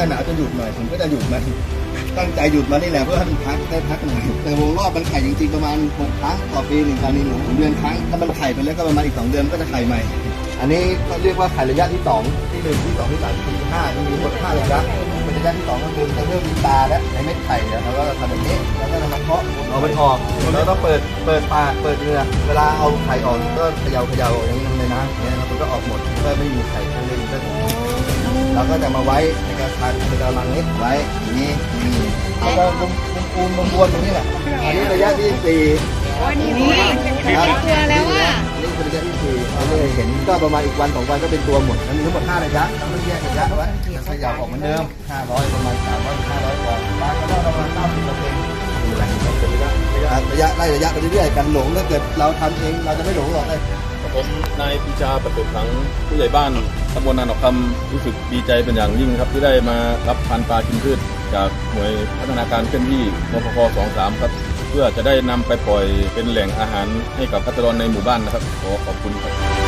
หยุดหน่อยผมก็จะหยุดมันตั้งใจหยุดมานี่แหละเพื่อให้มันพักได้พักหน่อยแต่วงรอบมันไข่จริงๆประมาณหกครั้งต่อปีหนึ่งครั้งนี้หนึ่งเดือนครั้งถ้ามันไข่ไปแล้วก็ประมาณอีกสองเดือนก็จะไข่ใหม่ อันนี้ก็เรียกว่าไข่ระยะที่สองที่หนึ่งที่สองที่สามที่สี่ที่ห้ามันมีหมดห้าระยะเป็นระยะที่สองก็คือจะเริ่มมีตาแล้วในเม็ดไข่เนี่ยเราก็ทำแบบนี้แล้วก็นำมาเคาะเอามันออกแล้วก็เปิดเปิดปากเปิดเนื้อเวลาเอาไข่ออกก็เขย่าเขย่าอย่างนี้ในน้ำเนี่ยมันก็ออกหมดก็ไม่มีไข่ข้างในก็ เราก็จะมาไว้ในกระถางในกระลังนี้ไว้อย่างนี้นี่แล้วก็มุมมุมปูนมุมบวนตรงนี้แหละอันนี้ระยะที่สี่วันนี้เป็นเกลือแล้วอะนนี้คือระยะที่สี่เราเลยเห็นก็ประมาณอีกวันสองวันก็เป็นตัวหมดมันมีทั้งหมดห้าระยะเราต้องแยกระยะไว้จะขยับออกเหมือนเดิมห้าร้อยประมาณสามร้อยห้าร้อยกว่าปลาก็ได้ประมาณเก้าสิบเปอร์เซ็นต์ระยะไล่ระยะไปเรื่อยๆกันหลงถ้าเกิดเราทำเองเราจะไม่หลงหรอกเลยผมนายปีชาประตูขังผู้ใหญ่บ้าน ตำบลนานออกคำรู้สึกดีใจเป็นอย่างยิ่งครับ ที่ได้มารับพันปลากินพืชจากหน่วยพัฒนาการเคลื่อนที่มพค23 ครับ เพื่อจะได้นำไปปล่อยเป็นแหล่งอาหารให้กับพัตรนในหมู่บ้านนะครับขอขอบคุณครับ